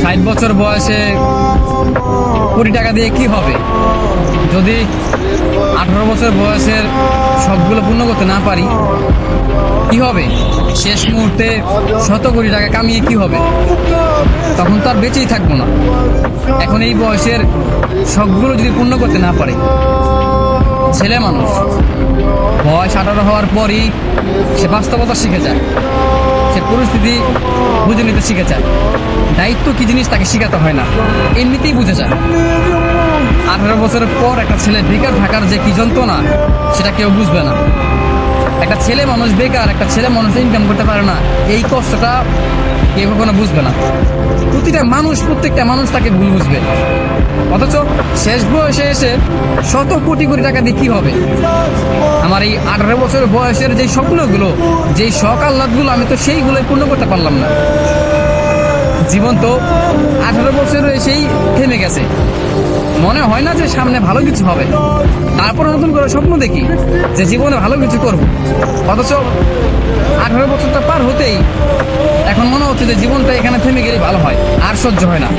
ষাট বছর বয়সে কোটি টাকা দিয়ে কি হবে? যদি আঠারো বছর বয়সের সবগুলো পূর্ণ করতে না পারি, কি হবে? শেষ মুহূর্তে শত কোটি টাকা কামিয়ে কি হবে? তখন তো আর বেঁচেই থাকব না। এখন এই বয়সের সবগুলো যদি পূর্ণ করতে না পারে, ছেলে মানুষ, বয়স আঠারো হওয়ার পরই সে বাস্তবতা শিখে যায়। সে পরিস্থিতি বুঝে নিতে শিখে যায় দায়িত্ব কি জিনিস তাকে শেখাতে হয় না। এমনিতেই বুঝে যায়। আঠারো বছরের পর একটা ছেলে বেকার থাকার যে কি যন্ত্রণা, সেটা কেউ বুঝবে না। একটা ছেলে মানুষ বেকার, একটা ছেলে মানুষ ইনকাম করতে পারে না। এই কষ্টটা কেউ কখনো বুঝবে না। প্রতিটা মানুষ, প্রত্যেকটা মানুষ তাকে ভুল বুঝবে। অথচ শেষ বয়সে এসে শত কোটি কোটি টাকা দিয়ে কি হবে? আমার এই আঠারো বছর বয়সের যে স্বপ্নগুলো, যেই শখ আহ্লাদগুলো, আমি তো সেইগুলোই পূর্ণ করতে পারলাম না। জীবন তো আঠারো বছর এসেই থেমে গেছে। মনে হয় না যে সামনে ভালো কিছু হবে। তারপর নতুন করে স্বপ্ন দেখি যে জীবনে ভালো কিছু করব। অথচ আঠারো বছরটা পার হতেই এখন মনে হচ্ছে যে জীবনটা এখানে থেমে গেলে ভালো হয়, আর সহ্য হয় না।